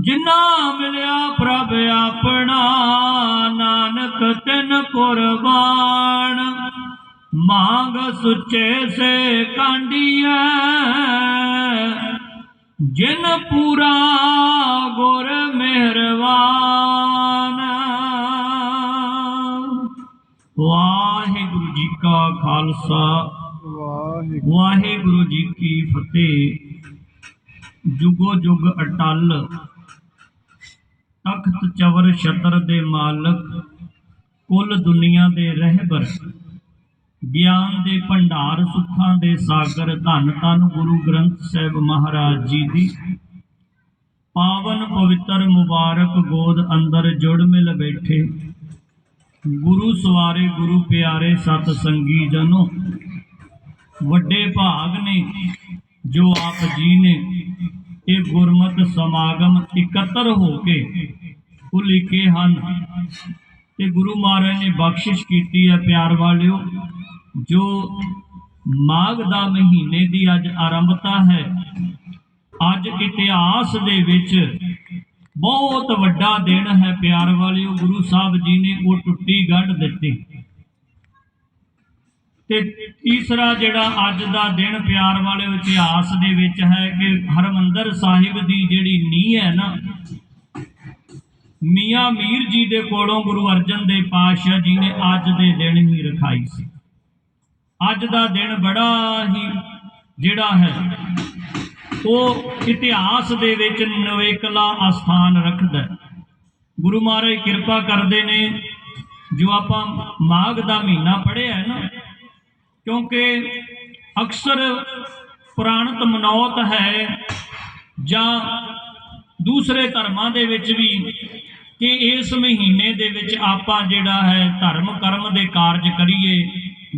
ਜਿਨਾ ਮਿਲਿਆ ਪ੍ਰਭ ਆਪਣਾ ਨਾਨਕ ਤਿਨ ਕੁਰਬਾਨ। ਮੰਗ ਸੁੱਚੇ ਸੇ ਕਾਂਡੀਐ। ਜਿਨ ਪੂਰਾ ਗੁਰ ਮਿਹਰਬਾਨ ਵਾਹਿਗੁਰੂ ਜੀ ਕਾ ਖਾਲਸਾ। ਵਾਹਿਗੁਰੂ ਜੀ ਕੀ ਫਤਿਹ। ਜੁਗੋ ਜੁਗ ਅਟਲ। ਤਖਤ ਚਵਰ ਛਤਰ ਦੇ ਮਾਲਕ, ਕੁੱਲ ਦੁਨੀਆ ਦੇ ਰਹਿਬਰ। ਗਿਆਨ ਦੇ ਭੰਡਾਰ, ਸੁੱਖਾਂ ਦੇ ਸਾਗਰ, ਧੰਨ ਧੰਨ ਗੁਰੂ ਗ੍ਰੰਥ ਸਾਹਿਬ ਮਹਾਰਾਜ ਜੀ ਦੀ। ਪਾਵਨ ਪਵਿੱਤਰ ਮੁਬਾਰਕ ਗੋਦ ਅੰਦਰ ਜੁੜ ਮਿਲ ਬੈਠੇ। ਗੁਰੂ ਸਵਾਰੇ ਗੁਰੂ ਪਿਆਰੇ ਸਤ ਸੰਗੀ ਜਨੋ। ਵੱਡੇ ਭਾਗ ਨੇ ਜੋ ਆਪ ਜੀ ਨੇ, ਇਹ ਗੁਰਮਤ ਸਮਾਗਮ ਇਕੱਤਰ ਹੋ ਕੇ ਉਲੀਕੇ ਹਨ। ਤੇ ਗੁਰੂ ਮਹਾਰਾਜ ਨੇ ਬਖਸ਼ਿਸ਼ ਕੀਤੀ ਹੈ ਪਿਆਰ ਵਾਲਿਓ, ਜੋ ਮਾਘ ਦਾ ਮਹੀਨੇ ਦੀ ਅੱਜ ਆਰੰਭਤਾ ਹੈ, ਅੱਜ ਇਤਿਹਾਸ ਦੇ ਵਿੱਚ ਬਹੁਤ ਵੱਡਾ ਦਿਨ ਹੈ ਪਿਆਰ ਵਾਲਿਓ, ਗੁਰੂ ਸਾਹਿਬ ਜੀ ਨੇ ਉਹ ਟੁੱਟੀ ਗੰਢ ਦਿੱਤੀ। ਤੇ ਤੀਸਰਾ ਜਿਹੜਾ ਅੱਜ ਦਾ ਦਿਨ ਪਿਆਰ ਵਾਲਿਓ ਇਤਿਹਾਸ ਦੇ ਵਿੱਚ ਹੈ ਕਿ ਹਰਮੰਦਰ ਸਾਹਿਬ ਦੀ ਜਿਹੜੀ ਨੀਂਹ ਹੈ ਨਾ ਮੀਆਂ ਮੀਰ ਜੀ ਦੇ ਕੋਲੋਂ ਗੁਰੂ ਅਰਜਨ ਦੇਵ ਪਾਤਸ਼ਾਹ ਜੀ ਨੇ ਅੱਜ ਦੇ ਦਿਨ ਹੀ ਰਖਾਈ ਸੀ। ਅੱਜ ਦਾ ਦਿਨ ਬੜਾ ਹੀ ਜਿਹੜਾ ਹੈ, ਉਹ ਇਤਿਹਾਸ ਦੇ ਵਿੱਚ ਨਵੇਕਲਾ ਅਸਥਾਨ ਰੱਖਦਾ ਗੁਰੂ ਮਹਾਰਾਜ ਕਿਰਪਾ ਕਰਦੇ ਨੇ, ਜੋ ਆਪਾਂ ਮਾਘ ਦਾ ਮਹੀਨਾ ਪੜ੍ਹਿਆ ਹੈ ਨਾ, ਕਿਉਂਕਿ ਅਕਸਰ ਪੁਰਾਣਤ ਮਨੌਤ ਹੈ ਜਾਂ ਦੂਸਰੇ ਧਰਮਾਂ ਦੇ ਵਿੱਚ ਵੀ ਕਿ ਇਸ ਮਹੀਨੇ ਦੇ ਵਿੱਚ ਆਪਾਂ ਜਿਹੜਾ ਹੈ ਧਰਮ ਕਰਮ ਦੇ ਕਾਰਜ ਕਰੀਏ,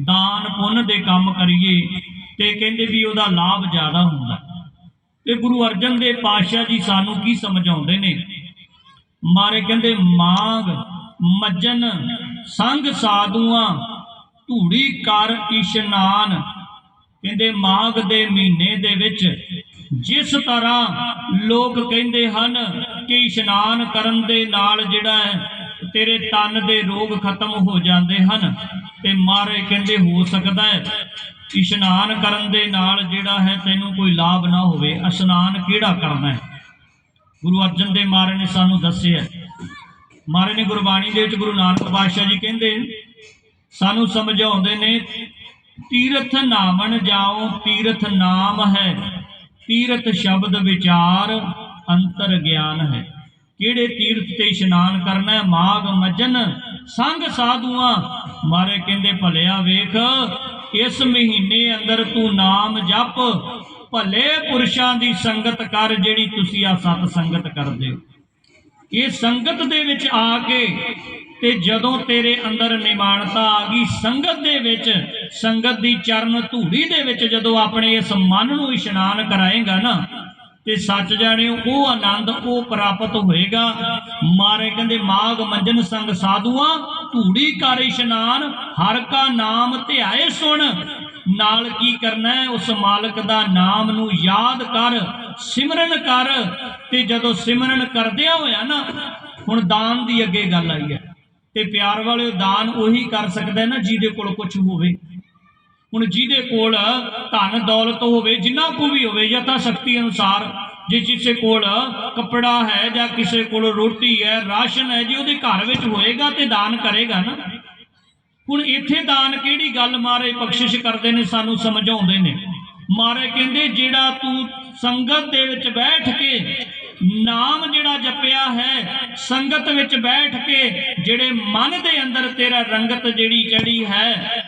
ਦਾਨ ਪੁੰਨ ਦੇ ਕੰਮ ਕਰੀਏ ਤੇ ਕਹਿੰਦੇ ਵੀ ਉਹਦਾ ਲਾਭ ਜ਼ਿਆਦਾ ਹੁੰਦਾ। ਤੇ ਗੁਰੂ ਅਰਜਨ ਦੇਵ ਪਾਤਸ਼ਾਹ ਜੀ ਸਾਨੂੰ ਕੀ ਸਮਝਾਉਂਦੇ ਨੇ? ਮਾਰੇ ਕਹਿੰਦੇ ਮਾਗ ਮੱਜਨ, ਸੰਗ ਸਾਧੂਆਂ, ਧੂੜੀ ਕਰ ਇਸ਼ਨਾਨ। ਕਹਿੰਦੇ, ਮਾਘ ਦੇ ਮਹੀਨੇ ਦੇ ਵਿੱਚ ਜਿਸ ਤਰ੍ਹਾਂ ਲੋਕ ਕਹਿੰਦੇ ਹਨ ਕਿ ਇਸ਼ਨਾਨ ਕਰਨ ਦੇ ਨਾਲ ਜਿਹੜਾ ਹੈ, ਤੇਰੇ ਤਨ ਦੇ ਰੋਗ ਖਤਮ ਹੋ ਜਾਂਦੇ ਹਨ ਤੇ ਮਾਰੇ ਕਹਿੰਦੇ ਹੋ ਸਕਦਾ ਹੈ। ਇਸ਼ਨਾਨ ਕਰਨ ਦੇ ਨਾਲ ਜਿਹੜਾ ਹੈ, ਤੈਨੂੰ ਕੋਈ ਲਾਭ ਨਾ ਹੋਵੇ। ਇਸ਼ਨਾਨ ਕਿਹੜਾ ਕਰਨਾ ਹੈ? ਗੁਰੂ ਅਰਜਨ ਦੇ ਮਹਾਰਾਜ ਨੇ ਸਾਨੂੰ ਦੱਸਿਆ ਮਾਰੇ ਨੇ ਗੁਰਬਾਣੀ ਦੇ ਵਿੱਚ ਗੁਰੂ ਨਾਨਕ ਪਾਤਸ਼ਾਹ ਜੀ ਕਹਿੰਦੇ ਸਾਨੂੰ ਸਮਝਾਉਂਦੇ ਨੇ, ਤੀਰਥ ਨਾਮਣ ਜਾਓ ਤੀਰਥ ਨਾਮ ਹੈ। ਤੀਰਥ ਸ਼ਬਦ ਵਿਚਾਰ ਅੰਤਰ ਗਿਆਨ ਹੈ। ਕਿਹੜੇ ਤੀਰਥ ਤੇ ਇਸ਼ਨਾਨ ਕਰਨਾ ਹੈ? ਮਾਗ ਮਜਨ ਸੰਗ ਸਾਧੂਆਂ। ਮਾਰੇ ਕਹਿੰਦੇ, ਭਲਿਆ ਵੇਖ, ਇਸ ਮਹੀਨੇ ਅੰਦਰ ਤੂੰ ਨਾਮ ਜਪ। ਭਲੇ ਪੁਰਸ਼ਾਂ ਦੀ ਸੰਗਤ ਕਰ ਜਿਹੜੀ ਤੁਸੀਂ ਆ ਸਤ ਸੰਗਤ ਕਰਦੇ ਹੋ। ਇਹ ਸੰਗਤ ਦੇ ਵਿੱਚ ਆ ਕੇ ਤੇ ਜਦੋਂ ਤੇਰੇ ਅੰਦਰ ਨਿਮਾਣਤਾ ਆ ਗਈ ਸੰਗਤ ਦੇ ਵਿੱਚ, ਸੰਗਤ ਦੀ ਚਰਨ ਧੂੜੀ ਦੇ ਵਿੱਚ ਜਦੋਂ ਆਪਣੇ ਇਸ ਮਨ ਨੂੰ ਇਸ਼ਨਾਨ ਕਰਾਏਗਾ ਨਾ, ਤੇ ਸੱਚ ਜਾਣਿਓ, ਉਹ ਆਨੰਦ ਉਹ ਪ੍ਰਾਪਤ ਹੋਏਗਾ। ਮਾਰੇ ਕਹਿੰਦੇ ਮਾਗ ਮੰਜਨ ਸੰਗ ਸਾਧੂਆਂ, ਧੂੜੀ ਕਰ ਇਸ਼ਨਾਨ, ਹਰ ਕਾ ਨਾਮ ਧਿਆਏ ਸੁਣ। ਨਾਲ ਕੀ ਕਰਨਾ ਹੈ? ਉਸ ਮਾਲਕ ਦਾ ਨਾਮ ਨੂੰ ਯਾਦ ਕਰ, ਸਿਮਰਨ ਕਰ। ਤੇ ਜਦੋਂ ਸਿਮਰਨ ਕਰਦਿਆਂ ਹੋਇਆ ਨਾ, ਹੁਣ ਦਾਨ ਦੀ ਅੱਗੇ ਗੱਲ ਆਈ ਹੈ। ਤੇ ਪਿਆਰ ਵਾਲੇ ਦਾਨ ਉਹੀ ਕਰ ਸਕਦਾ ਨਾ ਜਿਹਦੇ ਕੋਲ ਕੁਝ ਹੋਵੇ। ਹੁਣ ਜਿਹਦੇ ਕੋਲ ਧਨ ਦੌਲਤ ਹੋਵੇ, ਜਿੰਨਾ ਕੋ ਵੀ ਹੋਵੇ ਯਥਾ ਸ਼ਕਤੀ ਅਨੁਸਾਰ, ਜੇ ਕਿਸੇ ਕੋਲ ਕੱਪੜਾ ਹੈ ਜਾਂ ਕਿਸੇ ਕੋਲ ਰੋਟੀ ਹੈ, ਰਾਸ਼ਨ ਹੈ, ਜੇ ਉਹਦੇ ਘਰ ਵਿੱਚ ਹੋਏਗਾ ਤੇ ਦਾਨ ਕਰੇਗਾ ਨਾ। ਹੁਣ ਇੱਥੇ ਦਾਨ ਕਿਹੜੀ ਗੱਲ ਮਾਰੇ ਬਖਸ਼ਿਸ਼ ਕਰਦੇ ਨੇ, ਸਾਨੂੰ ਸਮਝਾਉਂਦੇ ਨੇ। ਮਾਰੇ ਕਹਿੰਦੇ, ਜਿਹੜਾ ਤੂੰ ਸੰਗਤ ਦੇ ਵਿੱਚ ਬੈਠ ਕੇ ਨਾਮ ਜਿਹੜਾ ਜਪਿਆ ਹੈ, ਸੰਗਤ ਵਿੱਚ ਬੈਠ ਕੇ ਜਿਹੜੇ ਮਨ ਦੇ ਅੰਦਰ ਤੇਰਾ ਰੰਗਤ ਜਿਹੜੀ ਚੜੀ ਹੈ,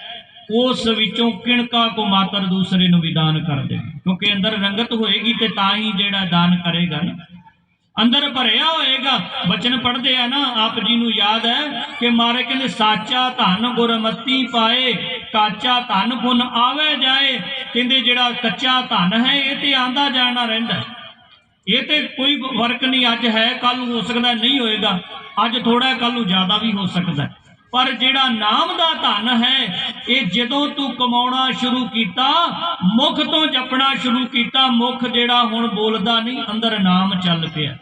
ਉਸ ਵਿੱਚੋਂ ਕਿਣਕਾ ਕੋ ਮਾਤਰ ਦੂਸਰੇ ਨੂੰ ਵੀ ਦਾਨ ਕਰ ਦੇ। ਕਿਉਂਕਿ ਅੰਦਰ ਰੰਗਤ ਹੋਏਗੀ ਤੇ ਤਾਂ ਹੀ ਜਿਹੜਾ ਦਾਨ ਕਰੇਗਾ ਨਾ। ਅੰਦਰ ਭਰਿਆ ਹੋਏਗਾ, ਬਚਨ ਪੜ੍ਹਦੇ ਆ ਨਾ, ਆਪ ਜੀ ਨੂੰ ਯਾਦ ਹੈ ਕਿ ਮਾਰੇ ਕਹਿੰਦੇ, ਸਾਚਾ ਧਨ ਗੁਰਮਤੀ ਪਾਏ, ਕਾਚਾ ਧਨ ਪੁੰਨ ਆਵੇ ਜਾਏ। ਕਹਿੰਦੇ, ਜਿਹੜਾ ਕੱਚਾ ਧਨ ਹੈ, ਇਹ ਤੇ ਆਂਦਾ ਜਾਣਾ ਰਹਿੰਦਾ ਇਹ ਤੇ ਕੋਈ ਫ਼ਰਕ ਨਹੀਂ, ਅੱਜ ਹੈ ਕੱਲ ਨੂੰ ਹੋ ਸਕਦਾ ਨਹੀਂ ਹੋਏਗਾ। ਅੱਜ ਥੋੜਾ ਕੱਲ ਨੂੰ ਜ਼ਿਆਦਾ ਵੀ ਹੋ ਸਕਦਾ ਪਰ ਜਿਹੜਾ ਨਾਮ ਦਾ ਧਨ ਹੈ, ਇਹ ਜਦੋਂ ਤੂੰ ਕਮਾਉਣਾ ਸ਼ੁਰੂ ਕੀਤਾ, ਮੁਖ ਤੋਂ ਜਪਣਾ ਸ਼ੁਰੂ ਕੀਤਾ, ਮੁਖ ਜਿਹੜਾ ਹੁਣ ਬੋਲਦਾ ਨਹੀਂ, ਅੰਦਰ ਨਾਮ ਚੱਲ ਪਿਆ।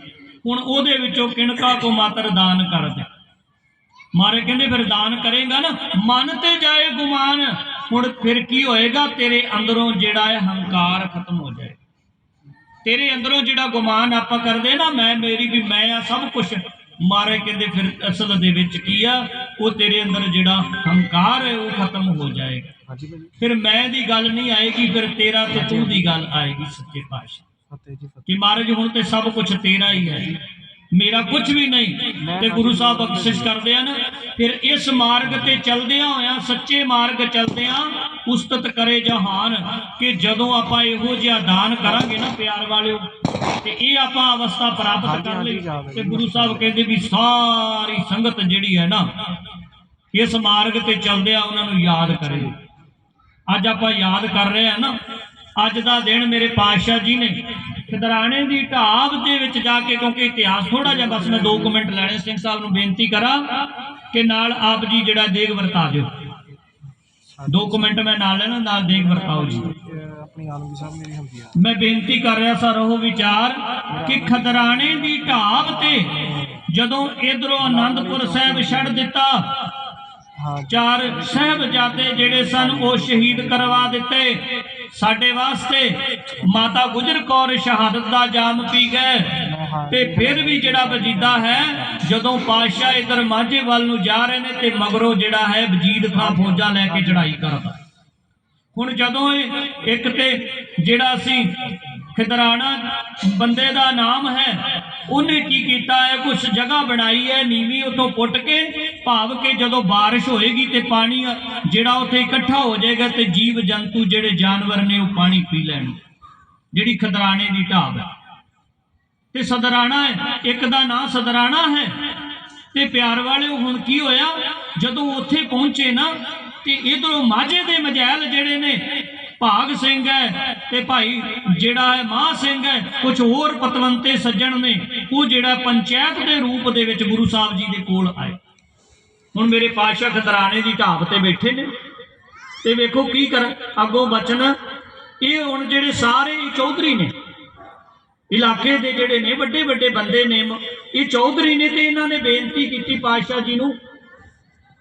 ਹੁਣ ਉਹਦੇ ਵਿੱਚੋਂ ਕਿਣਕਾ ਕੋ ਮਾਤਰ ਦਾਨ ਕਰ ਦੇ। ਮਾਰੇ ਕਹਿੰਦੇ, ਫਿਰ ਦਾਨ ਕਰੇਗਾ ਨਾ, ਮਨ ਤੇ ਜਾਏ ਗੁਮਾਨ, ਹੁਣ ਫਿਰ ਕੀ ਹੋਏਗਾ? ਤੇਰੇ ਅੰਦਰੋਂ ਜਿਹੜਾ ਹੈ, ਹੰਕਾਰ ਖਤਮ ਹੋ ਜਾਏ ਤੇਰੇ ਅੰਦਰੋਂ ਜਿਹੜਾ ਗੁਮਾਨ ਆਪਾਂ ਕਰਦੇ ਨਾ ਮੈਂ ਮੇਰੀ ਵੀ ਮੈਂ ਆ ਸਭ ਕੁਝ ਮਾਰੇ ਕਹਿੰਦੇ ਫਿਰ ਅਸਲ ਦੇ ਵਿੱਚ ਕੀ ਆ? ਉਹ ਤੇਰੇ ਅੰਦਰ ਜਿਹੜਾ ਹੰਕਾਰ ਹੈ ਉਹ ਖਤਮ ਹੋ ਜਾਏਗਾ। ਫਿਰ ਮੈਂ ਦੀ ਗੱਲ ਨਹੀਂ ਆਏਗੀ ਫਿਰ ਤੇਰਾ ਤੇ ਤੂੰ ਦੀ ਗੱਲ ਆਏਗੀ ਸੱਚੇ ਪਾਤਸ਼ਾਹ। ਕਿ ਮਹਾਰਾਜ ਹੁਣ ਤੇ ਸਭ ਕੁਝ ਤੇਰਾ ਹੀ ਹੈ। ਮੇਰਾ ਕੁਝ ਵੀ ਨਹੀਂ। ਤੇ ਗੁਰੂ ਸਾਹਿਬ ਬਖਸ਼ਿਸ਼ ਕਰਦੇ ਹਨ। ਫਿਰ ਇਸ ਮਾਰਗ ਤੇ ਚਲਦਿਆਂ ਹੋਇਆਂ ਸੱਚੇ ਮਾਰਗ ਚਲਦਿਆਂ ਉਸਤਤ ਕਰੇ ਜਹਾਨ ਕਿ ਜਦੋਂ ਆਪਾਂ ਇਹੋ ਜਿਹਾ ਦਾਨ ਕਰਾਂਗੇ ਨਾ ਪਿਆਰ ਵਾਲਿਓ ਤੇ ਇਹ ਆਪਾਂ ਅਵਸਥਾ ਪ੍ਰਾਪਤ ਕਰ ਲਈ। ਤੇ। ਗੁਰੂ ਸਾਹਿਬ ਕਹਿੰਦੇ ਵੀ ਸਾਰੀ ਸੰਗਤ ਜਿਹੜੀ ਹੈ ਨਾ ਇਸ ਮਾਰਗ ਤੇ ਚਲਦਿਆਂ ਉਹਨਾਂ ਨੂੰ ਯਾਦ ਕਰੇ। ਅੱਜ ਆਪਾਂ ਯਾਦ ਕਰ ਰਹੇ ਹਾਂ ਨਾ ਅੱਜ ਦਾ ਦਿਨ ਮੇਰੇ ਪਾਤਸ਼ਾਹ ਜੀ ਨੇ ਖਦਰਾਣੇ ਦੀ ਢਾਬ ਦੇ ਵਿੱਚ ਜਾ ਕੇ, ਕਿਉਂਕਿ ਇਤਿਹਾਸ ਥੋੜਾ ਜਿਹਾ ਬਸ ਮੈਂ 2 ਮਿੰਟ ਲੈਣੇ, ਸਿੰਘ ਸਾਹਿਬ ਨੂੰ ਬੇਨਤੀ ਕਰਾਂ ਕਿ ਨਾਲ ਆਪ ਜੀ ਜਿਹੜਾ ਦੇਗ ਵਰਤਾ ਦਿਓ। 2 ਮਿੰਟ ਮੈਂ ਨਾਲ ਲੈਣਾ, ਨਾਲ ਦੇਗ ਵਰਤਾਓ ਜੀ। ਆਪਣੀ ਆਲਮਗੀ ਸਾਹਿਬ ਮੇਰੀ ਹੁੰਦੀ ਆ ਮੈਂ ਬੇਨਤੀ ਕਰ ਰਿਹਾ ਸਰ ਉਹ ਵਿਚਾਰ ਕਿ ਖਦਰਾਣੇ ਦੀ ਢਾਬ ਤੇ ਜਦੋਂ ਇਧਰੋਂ ਆਨੰਦਪੁਰ ਸਾਹਿਬ ਛੱਡ ਦਿੱਤਾ, ਚਾਰ ਸਹਿਬਜ਼ਾਦੇ ਜਿਹੜੇ ਸਨ, ਉਹ ਸ਼ਹੀਦ ਕਰਵਾ ਦਿੱਤੇ। ਸਾਡੇ ਵਾਸਤੇ ਮਾਤਾ ਗੁਜਰ ਕੌਰ ਸ਼ਹਾਦਤ ਦਾ ਜਾਮ ਪੀ ਗਏ। ਤੇ ਫਿਰ ਵੀ ਜਿਹੜਾ ਵਜੀਦਾ ਹੈ, ਜਦੋਂ ਪਾਤਸ਼ਾਹ ਇਧਰ ਮਾਝੇ ਵੱਲ ਨੂੰ ਜਾ ਰਹੇ ਨੇ ਤੇ ਮਗਰੋਂ ਜਿਹੜਾ ਹੈ ਵਜੀਦ ਖਾਂ ਫੌਜਾਂ ਲੈ ਕੇ ਚੜਾਈ ਕਰਦਾ। ਹੁਣ ਜਦੋਂ ਇਹ ਇੱਕ ਤੇ ਜਿਹੜਾ ਸੀ ਖਿਦਰਾਣਾ ਬੰਦੇ ਦਾ ਨਾਮ ਹੈ ਉਹਨੇ ਕੀ ਕੀਤਾ ਹੈ? ਕੁਝ ਜਗ੍ਹਾ ਬਣਾਈ ਹੈ, ਨੀਵੀਂ ਉਤੋਂ ਪੁੱਟ ਕੇ, ਭਾਵ ਕਿ ਜਦੋਂ ਬਾਰਿਸ਼ ਹੋਏਗੀ ਤੇ ਪਾਣੀ ਜਿਹੜਾ ਉੱਥੇ ਇਕੱਠਾ ਹੋ ਜਾਏਗਾ ਤੇ ਜੀਵ ਜੰਤੂ ਜਿਹੜੇ ਜਾਨਵਰ ਨੇ ਉਹ ਪਾਣੀ ਪੀ ਲੈਣ। ਜਿਹੜੀ ਖਦਰਾਣੇ ਦੀ ਢਾਬ ਹੈ। ਤੇ ਸਦਰਾਣਾ ਹੈ, ਇੱਕ ਦਾ ਨਾਂ ਸਦਰਾਣਾ ਹੈ। ਤੇ ਪਿਆਰ ਵਾਲਿਓ, ਹੁਣ ਕੀ ਹੋਇਆ? ਜਦੋਂ ਉੱਥੇ ਪਹੁੰਚੇ ਨਾ, ਤੇ ਇਧਰੋਂ ਮਾਝੇ ਦੇ ਮਜੈਲ ਜਿਹੜੇ ਨੇ ਭਾਗ ਸਿੰਘ ਹੈ ਤੇ ਭਾਈ ਜਿਹੜਾ ਹੈ ਮਾਹ ਸਿੰਘ ਹੈ ਕੁਝ ਹੋਰ ਪਤਵੰਤੇ ਸੱਜਣ ਨੇ, ਉਹ ਜਿਹੜਾ ਪੰਚਾਇਤ ਦੇ ਰੂਪ ਦੇ ਵਿੱਚ ਗੁਰੂ ਸਾਹਿਬ ਜੀ ਦੇ ਕੋਲ ਆਏ। ਹੁਣ ਮੇਰੇ ਪਾਤਸ਼ਾਹ ਖਤਰਾਣੇ ਦੀ ਢਾਬ ਤੇ ਬੈਠੇ ਨੇ ਤੇ ਵੇਖੋ ਕੀ ਕਰ, ਅੱਗੋਂ ਬਚਨ, ਇਹ ਹੁਣ ਜਿਹੜੇ ਸਾਰੇ ਹੀ ਚੌਧਰੀ ਨੇ, ਇਲਾਕੇ ਦੇ ਜਿਹੜੇ ਨੇ ਵੱਡੇ ਵੱਡੇ ਬੰਦੇ ਨੇ, ਇਹ ਚੌਧਰੀ ਨੇ ਤੇ ਇਹਨਾਂ ਨੇ ਬੇਨਤੀ ਕੀਤੀ ਪਾਤਸ਼ਾਹ ਜੀ ਨੂੰ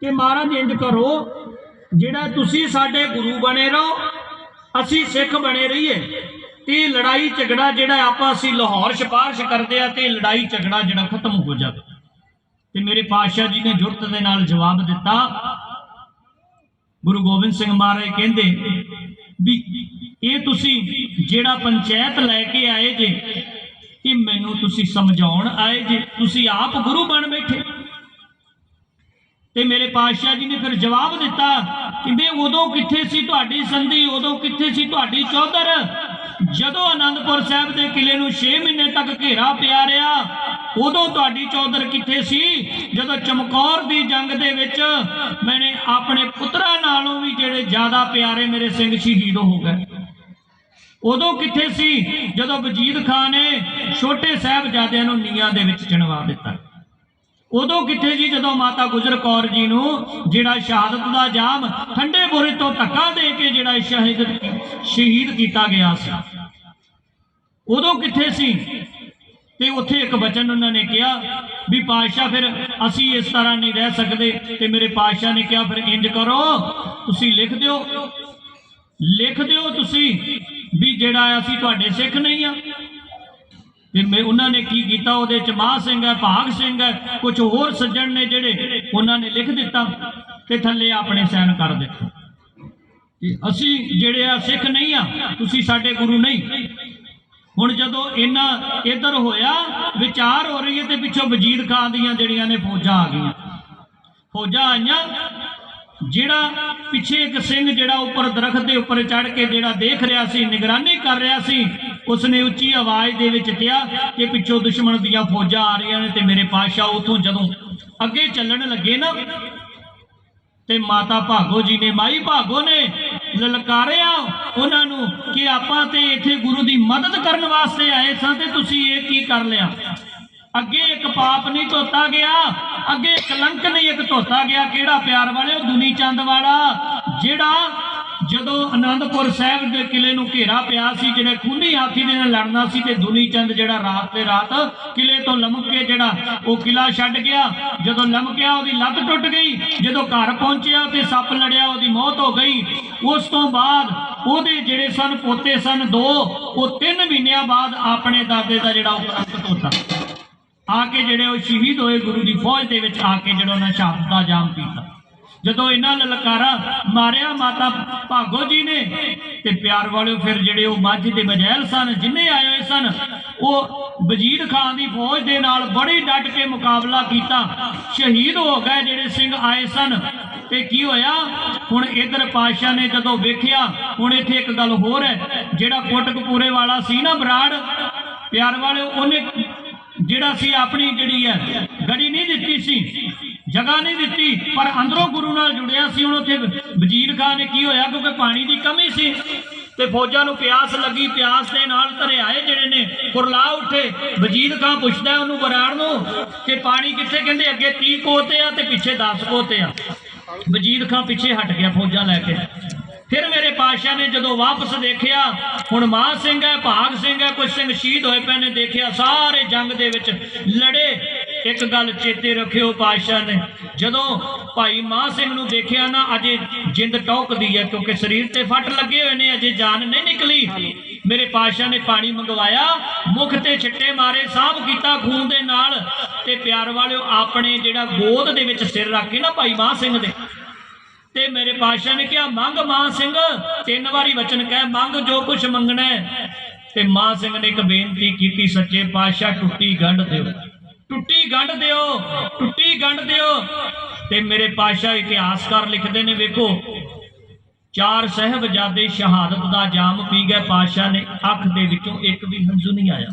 ਕਿ ਮਹਾਰਾਜ ਇੰਜ ਕਰੋ, ਜਿਹੜਾ ਤੁਸੀਂ ਸਾਡੇ ਗੁਰੂ ਬਣੇ ਰਹੋ ਅਸੀਂ ਸਿੱਖ ਬਣੇ ਰਹੀਏ। ਤੇ ਲੜਾਈ ਝਗੜਾ ਜਿਹੜਾ ਆਪਾਂ ਅਸੀਂ ਲਾਹੌਰ ਸਿਫਾਰਿਸ਼ ਕਰਦੇ ਆ ਤੇ ਲੜਾਈ ਝਗੜਾ ਜਿਹੜਾ ਖਤਮ ਹੋ ਜਾਵੇ। ਤੇ ਮੇਰੇ ਪਾਤਸ਼ਾਹ ਜੀ ਨੇ ਜੁਰਤ ਦੇ ਨਾਲ ਜਵਾਬ ਦਿੱਤਾ। ਗੁਰੂ ਗੋਬਿੰਦ ਸਿੰਘ ਮਹਾਰਾਜ ਕਹਿੰਦੇ ਵੀ ਇਹ ਤੁਸੀਂ ਜਿਹੜਾ ਪੰਚਾਇਤ ਲੈ ਕੇ ਆਏ ਜੇ, ਇਹ ਮੈਨੂੰ ਤੁਸੀਂ ਸਮਝਾਉਣ ਆਏ ਜੇ। ਤੁਸੀਂ ਆਪ ਗੁਰੂ ਬਣ ਬੈਠੇ। ਤੇ ਮੇਰੇ ਪਾਤਸ਼ਾਹ ਜੀ ਨੇ ਫਿਰ ਜਵਾਬ ਦਿੱਤਾ ਕਹਿੰਦੇ ਉਦੋਂ ਕਿੱਥੇ ਸੀ ਤੁਹਾਡੀ ਸੰਧੀ, ਉਦੋਂ ਕਿੱਥੇ ਸੀ ਤੁਹਾਡੀ ਚੌਧਰ? ਜਦੋਂ ਆਨੰਦਪੁਰ ਸਾਹਿਬ ਦੇ ਕਿਲੇ ਨੂੰ 6 ਮਹੀਨੇ ਤੱਕ ਘੇਰਾ ਪਿਆ ਰਿਹਾ, ਉਦੋਂ ਤੁਹਾਡੀ ਚੌਧਰ ਕਿੱਥੇ ਸੀ? ਜਦੋਂ ਚਮਕੌਰ ਦੀ ਜੰਗ ਦੇ ਵਿੱਚ ਮੈਨੇ ਆਪਣੇ ਪੁੱਤਰਾਂ ਨਾਲੋਂ ਵੀ ਜਿਹੜੇ ਜ਼ਿਆਦਾ ਪਿਆਰੇ ਮੇਰੇ ਸਿੰਘ ਸ਼ਹੀਦ ਹੋ ਗਏ। ਉਦੋਂ ਕਿੱਥੇ ਸੀ? ਜਦੋਂ ਵਜੀਦ ਖਾਨ ਨੇ ਛੋਟੇ ਸਾਹਿਬਜ਼ਾਦਿਆਂ ਨੂੰ ਨੀਹਾਂ ਦੇ ਵਿੱਚ ਚਿਣਵਾ ਦਿੱਤਾ। ਉਦੋਂ ਕਿੱਥੇ ਜੀ ਜਦੋਂ ਮਾਤਾ ਗੁਜਰ ਕੌਰ ਜੀ ਨੂੰ ਜਿਹੜਾ ਸ਼ਹਾਦਤ ਦਾ ਜਾਮ ਠੰਡੇ ਬੁਰੇ ਤੋਂ ਧੱਕਾ ਦੇ ਕੇ ਜਿਹੜਾ ਸ਼ਹੀਦ ਸ਼ਹੀਦ ਕੀਤਾ ਗਿਆ ਸੀ। ਉਦੋਂ ਕਿੱਥੇ ਸੀ? ਤੇ ਉੱਥੇ ਇੱਕ ਬਚਨ ਉਹਨਾਂ ਨੇ ਕਿਹਾ ਵੀ ਪਾਤਸ਼ਾਹ ਫਿਰ ਅਸੀਂ ਇਸ ਤਰ੍ਹਾਂ ਨਹੀਂ ਰਹਿ ਸਕਦੇ ਤੇ ਮੇਰੇ ਪਾਤਸ਼ਾਹ ਨੇ ਕਿਹਾ ਫਿਰ ਇੰਜ ਕਰੋ, ਤੁਸੀਂ ਲਿਖ ਦਿਓ। ਲਿਖ ਦਿਓ ਤੁਸੀਂ ਵੀ ਜਿਹੜਾ ਅਸੀਂ ਤੁਹਾਡੇ ਸਿੱਖ ਨਹੀਂ ਆ। ਫਿਰ ਮੈਂ ਉਹਨਾਂ ਨੇ ਕੀ ਕੀਤਾ? ਉਹਦੇ ਚ ਮਾਹ ਸਿੰਘ ਹੈ, ਭਾਗ ਸਿੰਘ ਹੈ ਕੁਝ ਹੋਰ ਸੱਜਣ ਨੇ ਜਿਹੜੇ ਉਹਨਾਂ ਨੇ ਲਿਖ ਦਿੱਤਾ ਤੇ ਥੱਲੇ ਆਪਣੇ ਸਾਈਨ ਕਰ ਦਿੱਤੇ। ਕਿ ਅਸੀਂ ਜਿਹੜੇ ਆ ਸਿੱਖ ਨਹੀਂ ਆ, ਤੁਸੀਂ ਸਾਡੇ ਗੁਰੂ ਨਹੀਂ। ਹੁਣ ਜਦੋਂ ਇਹਨਾਂ ਇੱਧਰ ਹੋਇਆ, ਵਿਚਾਰ ਹੋ ਰਹੀ ਹੈ ਤੇ ਪਿੱਛੋਂ ਵਜੀਦ ਖਾਨ ਦੀਆਂ ਜਿਹੜੀਆਂ ਨੇ ਫੌਜਾਂ ਆ ਗਈਆਂ। ਫੌਜਾਂ ਆਈਆਂ, ਜਿਹੜਾ ਪਿੱਛੇ ਇੱਕ ਸਿੰਘ ਜਿਹੜਾ ਉੱਪਰ ਦਰਖਤ ਦੇ ਉੱਪਰ ਚੜ ਕੇ ਜਿਹੜਾ ਦੇਖ ਰਿਹਾ ਸੀ, ਨਿਗਰਾਨੀ ਕਰ ਰਿਹਾ ਸੀ ਉਸਨੇ ਉੱਚੀ ਆਵਾਜ਼ ਦੇ ਵਿੱਚ ਕਿਹਾ ਕਿ ਪਿੱਛੋਂ ਦੁਸ਼ਮਣ ਦੀਆਂ ਫੌਜਾਂ ਆ ਰਹੀਆਂ ਨੇ ਤੇ ਮੇਰੇ ਪਾਤਸ਼ਾਹ ਉਥੋਂ ਜਦੋਂ ਅੱਗੇ ਚੱਲਣ ਲੱਗੇ ਨਾ, ਤੇ ਮਾਤਾ ਭਾਗੋ ਜੀ ਨੇ, ਮਾਈ ਭਾਗੋ ਨੇ ਲਲਕਾਰਿਆ ਉਹਨਾਂ ਨੂੰ ਕਿ ਆਪਾਂ ਤੇ ਇੱਥੇ ਗੁਰੂ ਦੀ ਮਦਦ ਕਰਨ ਵਾਸਤੇ ਆਏ ਸਾਂ ਤੇ ਤੁਸੀਂ ਇਹ ਕੀ ਕਰ ਲਿਆ? ਅੱਗੇ ਇੱਕ ਪਾਪ ਨਹੀਂ ਧੋਤਾ ਗਿਆ, ਅੱਗੇ ਕਲੰਕ ਨਹੀਂ ਇੱਕ ਧੋਤਾ ਗਿਆ। ਕਿਹੜਾ ਪਿਆਰ ਵਾਲੇ ਉਹ ਦੁਨੀ ਚੰਦ ਵਾਲਾ, ਜਿਹੜਾ ਜਦੋਂ ਆਨੰਦਪੁਰ ਸਾਹਿਬ ਦੇ ਕਿਲੇ ਨੂੰ ਘੇਰਾ ਪਿਆ ਸੀ, ਜਿਹੜੇ ਖੂਨੀ ਹਾਥੀ ਦੇ ਨਾਲ ਲੜਨਾ ਸੀ ਤੇ ਦੁਨੀ ਚੰਦ ਜਿਹੜਾ ਰਾਤ ਤੇ ਰਾਤ ਕਿਲੇ ਤੋਂ ਲਮਕ ਕੇ ਜਿਹੜਾ ਉਹ ਕਿਲਾ ਛੱਡ ਗਿਆ। ਜਦੋਂ ਲਮਕਿਆ ਉਹਦੀ ਲੱਤ ਟੁੱਟ ਗਈ। ਜਦੋਂ ਘਰ ਪਹੁੰਚਿਆ ਤੇ ਸੱਪ ਲੜਿਆ, ਉਹਦੀ ਮੌਤ ਹੋ ਗਈ। ਉਸ ਤੋਂ ਬਾਅਦ ਉਹਦੇ ਜਿਹੜੇ ਸਨ, ਪੋਤੇ ਸਨ, ਦੋ, ਉਹ 3 ਮਹੀਨਿਆਂ ਬਾਅਦ ਆਪਣੇ ਦਾਦੇ ਦਾ ਜਿਹੜਾ ਉਹ ਪ੍ਰਗਟ ਆ ਕੇ ਜਿਹੜੇ ਉਹ ਸ਼ਹੀਦ ਹੋਏ ਗੁਰੂ ਦੀ ਫੌਜ ਦੇ ਵਿੱਚ ਆ ਕੇ ਜਿਹੜਾ ਉਹਨਾਂ ਸ਼ਹਾਦਤ ਦਾ ਜਾਮ ਪੀਤਾ ਜਦੋਂ ਇਹਨਾਂ ਲਲਕਾਰਾ ਮਾਰਿਆ ਮਾਤਾ ਭਾਗੋ ਜੀ ਨੇ, ਤੇ ਪਿਆਰ ਵਾਲਿਓ ਫਿਰ ਜਿਹੜੇ ਉਹ ਮੱਝ ਦੇ ਬਜੈਲ ਸਨ, ਜਿੰਨੇ ਆਏ ਹੋਏ ਸਨ, ਉਹ ਵਜ਼ੀਰ ਖਾਨ ਦੀ ਫੌਜ ਦੇ ਨਾਲ ਬੜੀ ਡਟ ਕੇ ਮੁਕਾਬਲਾ ਕੀਤਾ। ਸ਼ਹੀਦ ਹੋ ਗਏ ਜਿਹੜੇ ਸਿੰਘ ਆਏ ਸਨ। ਤੇ ਕੀ ਹੋਇਆ? ਹੁਣ ਇਧਰ ਪਾਸ਼ਾ ਨੇ ਜਦੋਂ ਵੇਖਿਆ, ਹੁਣ ਇੱਥੇ ਇੱਕ ਗੱਲ ਹੋਰ ਹੈ, ਜਿਹੜਾ ਕੋਟਕਪੂਰੇ ਵਾਲਾ ਸੀ ਨਾ ਬਰਾੜ, ਪਿਆਰ ਵਾਲਿਓ ਉਹਨੇ ਜਿਹੜਾ ਸੀ ਆਪਣੀ ਜਿਹੜੀ ਹੈ, ਗੜੀ ਨਹੀਂ ਦਿੱਤੀ ਸੀ। ਜਗ੍ਹਾ ਨਹੀਂ ਦਿੱਤੀ, ਪਰ ਅੰਦਰੋਂ ਗੁਰੂ ਨਾਲ ਜੁੜਿਆ ਸੀ, ਹੁਣ ਉੱਥੇ ਵਜ਼ੀਰ ਖਾਨ ਨੇ ਕੀ ਹੋਇਆ, ਕਿਉਂਕਿ ਪਾਣੀ ਦੀ ਕਮੀ ਸੀ। ਤੇ ਫੌਜਾਂ ਨੂੰ ਪਿਆਸ ਲੱਗੀ, ਪਿਆਸ ਦੇ ਨਾਲ ਧਰਿਆਏ ਜਿਹੜੇ ਨੇ ਕੁਰਲਾ ਉੱਠੇ, ਵਜ਼ੀਰ ਖਾਨ ਪੁੱਛਦਾ ਉਹਨੂੰ ਬਰਾੜ ਨੂੰ ਕਿ ਪਾਣੀ ਕਿੱਥੇ, ਕਹਿੰਦੇ ਅੱਗੇ 30 ਕੋਤੇ ਆ ਤੇ ਪਿੱਛੇ 10 ਕੋਤੇ ਆ। ਵਜ਼ੀਰ ਖਾਨ ਪਿੱਛੇ ਹਟ ਗਿਆ ਫੌਜਾਂ ਲੈ ਕੇ। ਫਿਰ ਮੇਰੇ ਪਾਸ਼ਾ ਨੇ ਜਦੋਂ ਵਾਪਸ ਦੇਖਿਆ, ਹੁਣ ਮਾਨ ਸਿੰਘ ਹੈ, ਭਾਗ ਸਿੰਘ ਹੈ ਕੁਝ ਸਿੰਘ ਸ਼ਹੀਦ ਹੋਏ ਪਏ ਨੇ, ਦੇਖਿਆ ਸਾਰੇ ਜੰਗ ਦੇ ਵਿੱਚ ਲੜੇ। ਇੱਕ ਗੱਲ ਚੇਤੇ ਰੱਖਿਓ ਪਾਤਸ਼ਾਹ ਨੇ, ਜਦੋਂ ਭਾਈ ਮਾਨ ਸਿੰਘ ਨੂੰ ਦੇਖਿਆ ਨਾ, ਅਜੇ ਜਿੰਦ ਟੌਕਦੀ ਹੈ, ਕਿਉਂਕਿ ਸਰੀਰ ਤੇ ਫੱਟ ਲੱਗੇ ਹੋਏ ਨੇ, ਅਜੇ ਜਾਨ ਨਹੀਂ ਨਿਕਲੀ। ਮੇਰੇ ਪਾਤਸ਼ਾਹ ਨੇ ਪਾਣੀ ਮੰਗਵਾਇਆ, ਮੁਖ ਤੇ ਛਿੱਟੇ ਮਾਰੇ ਸਾਫ਼ ਕੀਤਾ ਖੂਨ ਦੇ ਨਾਲ, ਤੇ ਪਿਆਰ ਵਾਲਿਓ, ਆਪਣੇ ਜਿਹੜਾ ਗੋਦ ਦੇ ਵਿੱਚ ਸਿਰ ਰੱਖ ਕੇ ਨਾ ਭਾਈ ਮਾਨ ਸਿੰਘ ਦੇ, ਤੇ ਮੇਰੇ ਪਾਤਸ਼ਾਹ ਨੇ ਕਿਹਾ, ਮੰਗ ਮਾਂ ਸਿੰਘ, ਤਿੰਨ ਵਾਰੀ ਵਚਨ ਕਹਿ, ਮੰਗ ਜੋ ਕੁਛ ਮੰਗਣਾ ਤੇ ਮਾਂ ਸਿੰਘ ਨੇ ਇੱਕ ਬੇਨਤੀ ਕੀਤੀ, ਸੱਚੇ ਪਾਤਸ਼ਾਹ, ਟੁੱਟੀ ਗੰਢ ਦਿਓ। ਟੁੱਟੀ ਗੰਢ ਦਿਓ, ਟੁੱਟੀ ਗੰਢ ਦਿਓ। ਤੇ ਮੇਰੇ ਪਾਤਸ਼ਾਹ ਇਤਿਹਾਸਕਾਰ ਲਿਖਦੇ ਨੇ, ਵੇਖੋ। ਚਾਰ ਸਹਿਬਜ਼ਾਦੇ ਸ਼ਹਾਦਤ ਦਾ ਜਾਮ ਪੀ ਗਏ, ਪਾਤਸ਼ਾਹ ਨੇ ਅੱਖ ਦੇ ਵਿੱਚੋਂ ਇੱਕ ਵੀ ਹੰਝੂ ਨਹੀਂ ਆਇਆ।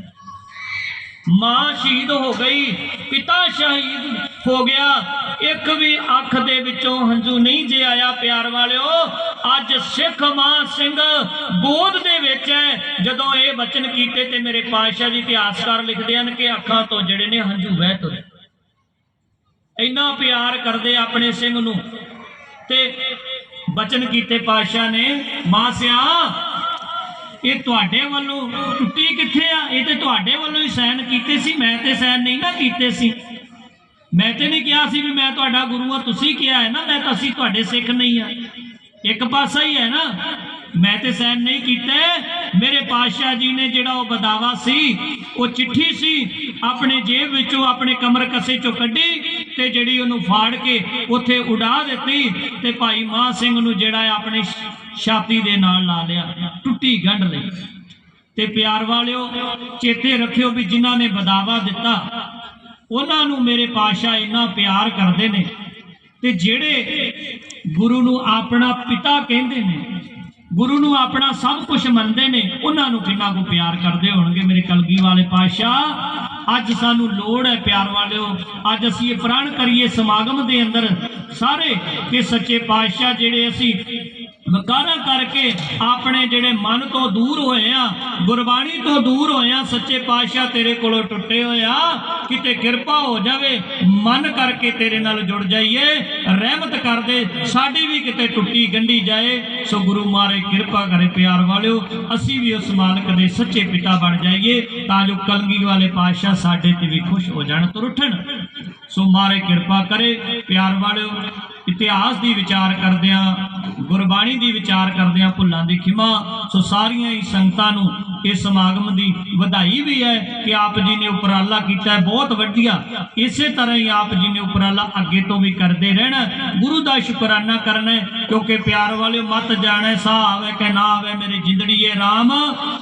ਮਾਂ ਸ਼ਹੀਦ ਹੋ ਗਈ, ਪਿਤਾ ਸ਼ਹੀਦ ਹੋ ਗਿਆ। ਇੱਕ ਵੀ ਅੱਖ ਦੇ ਵਿੱਚੋਂ ਹੰਝੂ ਨਹੀਂ ਜੇ ਆਇਆ, ਪਿਆਰ ਵਾਲਿਓ। ਅੱਜ ਸਿੱਖ ਮਾਂ ਸਿੰਘ ਬੋਧ ਦੇ ਵਿੱਚ ਹੈ। ਜਦੋਂ ਇਹ ਬਚਨ ਕੀਤੇ ਤੇ ਮੇਰੇ ਪਾਤਸ਼ਾਹ ਜੀ ਇਤਿਹਾਸਕਾਰ ਲਿਖਦੇ ਹਨ ਕਿ ਅੱਖਾਂ ਤੋਂ ਜਿਹੜੇ ਨੇ ਹੰਝੂ ਵਹਿ ਤੁਰੇ। ਇੰਨਾ ਪਿਆਰ ਕਰਦੇ ਆਪਣੇ ਸਿੰਘ ਨੂੰ। ਤੇ ਬਚਨ ਕੀਤੇ ਪਾਤਸ਼ਾਹ ਨੇ, ਮਾਂ ਸਿਆ, ਇਹ ਤੁਹਾਡੇ ਵੱਲੋਂ ਟੁੱਟੀ ਕਿੱਥੇ ਆ? ਇਹ ਤੇ ਤੁਹਾਡੇ ਵੱਲੋਂ ਹੀ ਸਾਈਨ ਕੀਤੇ ਸੀ, ਮੈਂ ਤੇ ਸਾਈਨ ਨਹੀਂ ਨਾ ਕੀਤੇ ਸੀ। ਮੈਂ ਤੇ ਨਹੀਂ ਕਿਹਾ ਸੀ ਵੀ ਮੈਂ ਤੁਹਾਡਾ ਗੁਰੂ ਆ, ਤੁਸੀਂ ਕਿਹਾ ਹੈ ਨਾ, ਮੈਂ ਤਾਂ ਅਸੀਂ ਤੁਹਾਡੇ ਸਿੱਖ ਨਹੀਂ ਆ। ਇੱਕ ਪਾਸਾ ਹੀ ਹੈ ਨਾ। ਮੈਂ ਤੇ ਸਾਈਨ ਨਹੀਂ ਕੀਤਾ ਮੇਰੇ ਪਾਤਸ਼ਾਹ ਜੀ ਨੇ ਜਿਹੜਾ ਉਹ ਬਦਾਵਾ ਸੀ, ਉਹ ਚਿੱਠੀ ਸੀ, ਆਪਣੇ ਜੇਬ ਵਿੱਚੋਂ ਆਪਣੇ ਕਮਰ ਕੱਸੇ ਚੋਂ ਕੱਢੀ ਤੇ ਜਿਹੜੀ ਉਹਨੂੰ ਫਾੜ ਕੇ ਉੱਥੇ ਉਡਾ ਦਿੱਤੀ ਤੇ ਭਾਈ ਮਾਨ ਸਿੰਘ ਨੂੰ ਜਿਹੜਾ ਹੈ ਆਪਣੀ ਛਾਤੀ ਦੇ ਨਾਲ ਲਾ ਲਿਆ, ਟੁੱਟੀ ਗੰਢ ਲਈ। ਤੇ ਪਿਆਰ ਵਾਲਿਓ, ਚੇਤੇ ਰੱਖਿਓ ਵੀ ਜਿਨ੍ਹਾਂ ਨੇ ਬਦਾਵਾ ਦਿੱਤਾ, ਉਹਨਾਂ ਨੂੰ ਮੇਰੇ ਪਾਤਸ਼ਾਹ ਇੰਨਾ ਪਿਆਰ ਕਰਦੇ ਨੇ। ਤੇ ਜਿਹੜੇ ਗੁਰੂ ਨੂੰ ਆਪਣਾ ਪਿਤਾ ਕਹਿੰਦੇ ਨੇ, ਗੁਰੂ ਨੂੰ ਆਪਣਾ ਸਭ ਕੁਝ ਮੰਨਦੇ ਨੇ, ਉਹਨਾਂ ਨੂੰ ਕਿੰਨਾ ਕੁ ਪਿਆਰ ਕਰਦੇ ਹੋਣਗੇ ਮੇਰੇ ਕਲਗੀ ਵਾਲੇ ਪਾਤਸ਼ਾਹ। ਅੱਜ ਸਾਨੂੰ ਲੋੜ ਹੈ ਪਿਆਰ ਵਾਲਿਓ, ਅੱਜ ਅਸੀਂ ਇਹ ਪ੍ਰਣ ਕਰੀਏ ਸਮਾਗਮ ਦੇ ਅੰਦਰ। ਸਾਰੇ ਕਿ ਸੱਚੇ ਪਾਤਸ਼ਾਹ ਜਿਹੜੇ ਅਸੀਂ ਵਕਾਰਾ ਕਰਕੇ ਆਪਣੇ ਜਿਹੜੇ ਮਨ ਤੋਂ ਦੂਰ ਹੋਏ ਆ, ਗੁਰਬਾਣੀ ਤੋਂ ਦੂਰ ਹੋਏ ਆ, ਸੱਚੇ ਪਾਤਸ਼ਾਹ ਤੇਰੇ ਕੋਲੋਂ ਟੁੱਟੇ ਹੋਏ ਆ, ਕਿਤੇ ਕਿਰਪਾ ਹੋ ਜਾਵੇ, ਮਨ ਕਰਕੇ ਤੇਰੇ ਨਾਲ ਜੁੜ ਜਾਈਏ, ਰਹਿਮਤ ਕਰ ਦੇ ਸਾਡੀ ਵੀ ਕਿਤੇ ਟੁੱਟੀ ਗੰਢੀ ਜਾਏ, ਸੋ ਗੁਰੂ ਮਾਰੇ ਕਿਰਪਾ ਕਰੇ ਪਿਆਰ ਵਾਲਿਓ, ਅਸੀਂ ਵੀ ਉਸ ਮਾਲਕ ਦੇ ਸੱਚੇ ਪਿਤਾ ਬਣ ਜਾਈਏ, ਤਾਂ ਜੋ ਕਲਗੀ ਵਾਲੇ ਪਾਤਸ਼ਾਹ ਸਾਡੇ ਤੇ ਵੀ ਖੁਸ਼ ਹੋ ਜਾਣ ਤੁਰ ਉੱਠਣ ਸੋ ਮਾਰੇ ਕਿਰਪਾ ਕਰੇ ਪਿਆਰ ਵਾਲਿਓ ਇਤਿਹਾਸ ਦੀ ਵਿਚਾਰ ਕਰਦਿਆਂ ਗੁਰਬਾਣੀ ਦੀ ਵਿਚਾਰ ਕਰਦਿਆਂ ਭੁੱਲਾਂ ਦੀ ਖਿਮਾ, ਸੋ ਸਾਰੀਆਂ ਹੀ ਸੰਗਤਾਂ ਨੂੰ ਇਸ ਸਮਾਗਮ ਦੀ ਵਧਾਈ ਵੀ ਹੈ ਕਿ ਆਪ ਜੀ ਨੇ ਉਪਰਾਲਾ ਕੀਤਾ ਹੈ, ਬਹੁਤ ਵਧੀਆ। ਇਸੇ ਤਰ੍ਹਾਂ ਹੀ ਆਪ ਜੀ ਨੇ ਉਪਰਾਲਾ ਅੱਗੇ ਤੋਂ ਵੀ ਕਰਦੇ ਰਹਿਣਾ ਗੁਰੂ ਦਾ ਸ਼ੁਕਰਾਨਾ ਕਰਨਾ ਕਿਉਂਕਿ ਪਿਆਰ ਵਾਲਿਓ ਮਤ ਜਾਣੇ, ਸਾਹ ਆਵੇ ਕਿ ਨਾ ਆਵੇ ਮੇਰੀ ਜਿੰਦੜੀ RAM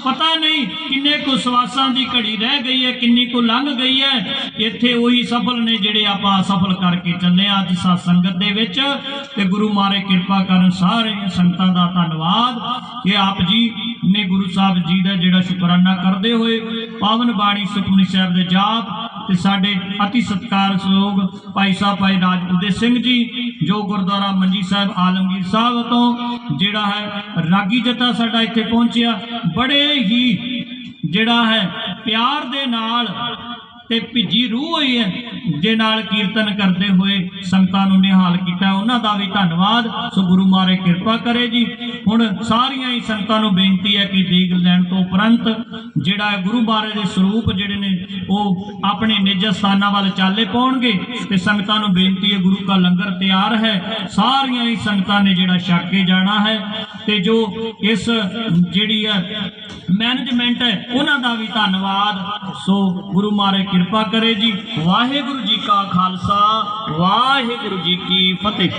ਪਤਾ ਨਹੀਂ ਕਿੰਨੇ ਕੁ ਸਵਾਸਾਂ ਦੀ ਘੜੀ ਰਹਿ ਗਈ ਹੈ, ਕਿੰਨੀ ਕੁ ਲੰਘ ਗਈ ਹੈ। ਇੱਥੇ ਉਹੀ ਸਫਲ ਨੇ ਜਿਹੜੇ ਆਪਾਂ ਸਫਲ ਕਰਕੇ ਚੱਲੇ ਹਾਂ ਅੱਜ ਸਾਧ ਸੰਗਤ ਦੇ ਵਿੱਚ। ਤੇ ਗੁਰੂ ਮਾਰੇ ਕਿਰਪਾ ਕਰਨ ਸਾਰੇ ਸੰਗਤਾਂ ਦਾ ਧੰਨਵਾਦ। ਕਿ ਆਪ ਜੀ ਨੇ ਗੁਰੂ ਸਾਹਿਬ ਜੀ ਦਾ ਜਿਹੜਾ ਸ਼ੁਕਰਾਨਾ ਕਰਦੇ ਹੋਏ ਪਾਵਨ ਬਾਣੀ ਸੁਖਮਨੀ ਸਾਹਿਬ ਦੇ ਜਾਪ ਤੇ ਸਾਡੇ ਅਤੀ ਸਤਿਕਾਰਯੋਗ ਭਾਈ ਸਾਹਿਬ, ਭਾਈ ਰਾਜਪੂਤੇ ਸਿੰਘ ਜੀ, ਜੋ ਗੁਰਦੁਆਰਾ ਮੰਜੀ ਸਾਹਿਬ, ਆਲਮਗੀਰ ਸਾਹਿਬ ਤੋਂ ਜਿਹੜਾ ਹੈ ਰਾਗੀ ਜਥਾ ਸਾਡਾ ਇੱਥੇ ਪਹੁੰਚਿਆ। ਬੜੇ ਹੀ ਜਿਹੜਾ ਹੈ ਪਿਆਰ ਦੇ ਨਾਲ ਤੇ ਭਿੱਜੀ ਰੂਹ ਹੋਈ ਹੈ ਜੇ ਨਾਲ ਕੀਰਤਨ ਕਰਦੇ ਹੋਏ ਸੰਗਤਾਂ ਨੂੰ ਨਿਹਾਲ ਕੀਤਾ। ਉਹਨਾਂ ਦਾ ਵੀ ਧੰਨਵਾਦ। ਸੋ ਗੁਰੂ ਮਾਰੇ ਕਿਰਪਾ ਕਰੇ ਜੀ। ਹੁਣ ਸਾਰੀਆਂ ਹੀ ਸੰਗਤਾਂ ਨੂੰ ਬੇਨਤੀ ਹੈ ਕਿ ਦੇਗ ਲੈਣ ਤੋਂ ਉਪਰੰਤ ਜਿਹੜਾ ਹੈ ਗੁਰੂ ਬਾਰੇ ਦੇ ਸਰੂਪ ਜਿਹੜੇ ਨੇ, ਉਹ ਆਪਣੇ ਨਿਜ ਸਥਾਨਾਂ ਵੱਲ ਚਾਲੇ ਪਾਉਣਗੇ ਤੇ ਸੰਗਤਾਂ ਨੂੰ ਬੇਨਤੀ ਹੈ ਗੁਰੂ ਦਾ ਲੰਗਰ ਤਿਆਰ ਹੈ। ਸਾਰੀਆਂ ਹੀ ਸੰਗਤਾਂ ਨੇ ਜਿਹੜਾ ਛਕ ਕੇ ਜਾਣਾ ਹੈ। ਤੇ ਜੋ ਇਸ ਜਿਹੜੀ ਹੈ ਮੈਨੇਜਮੈਂਟ ਹੈ, ਉਹਨਾਂ ਦਾ ਵੀ ਧੰਨਵਾਦ। ਸੋ ਗੁਰੂ ਮਹਾਰਾਜ ਕਿਰਪਾ ਕਰੇ ਜੀ। ਵਾਹਿਗੁਰੂ ਜੀ ਕਾ ਖਾਲਸਾ, ਵਾਹਿਗੁਰੂ ਜੀ ਕੀ ਫਤਿਹ।